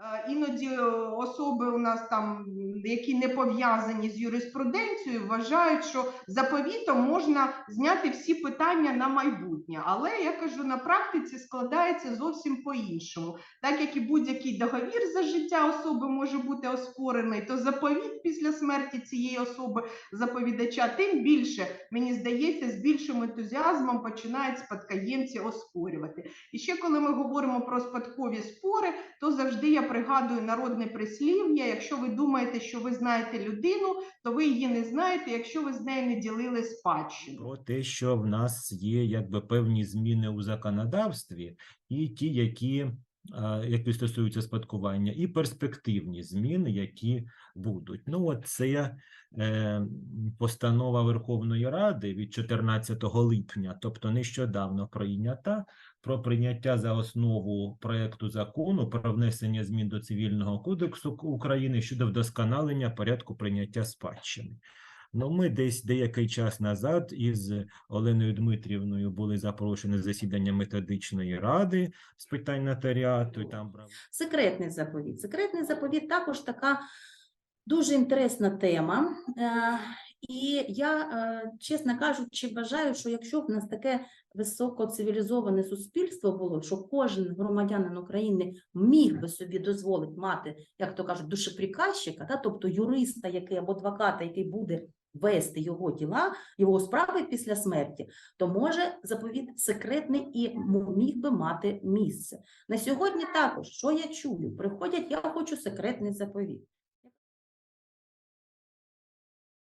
Е, Іноді е, особи у нас там, які не пов'язані з юриспруденцією, вважають, що заповітом можна зняти всі питання на майбутнє. Але я кажу, на практиці складається зовсім по-іншому. Так як і будь-який договір за життя особи може бути оспорений, то заповіт після смерті цієї особи заповідача, тим більше, мені здається, з більшим ентузіазмом починають спадкоємці оспорювати. І ще коли ми говоримо про спадкові спори, то завжди я пригадую народне прислів'я. Якщо ви думаєте, що ви знаєте людину, то ви її не знаєте, якщо ви з нею не ділили спадщину. про те, що в нас є якби певні зміни у законодавстві, і ті, які, які стосуються спадкування, і перспективні зміни, які будуть. Ну, от це е, постанова Верховної Ради від 14 липня, тобто нещодавно прийнята, про прийняття за основу проекту закону про внесення змін до Цивільного кодексу України щодо вдосконалення порядку прийняття спадщини. Ну, ми десь деякий час назад із Оленою Дмитрівною були запрошені засідання методичної ради з питань нотаріату. Там брали Секретний заповіт. Секретний заповіт також така дуже інтересна тема. Е, І я, е, чесно кажучи, вважаю, що якщо б в нас таке високоцивілізоване суспільство було, що кожен громадянин України міг би собі дозволити мати, як то кажуть, душеприказчика, да, тобто юриста, який або адвоката, який буде вести його тіла, його справи після смерті, то може заповіт секретний і міг би мати місце. На сьогодні також, що я чую, приходять, я хочу секретний заповіт.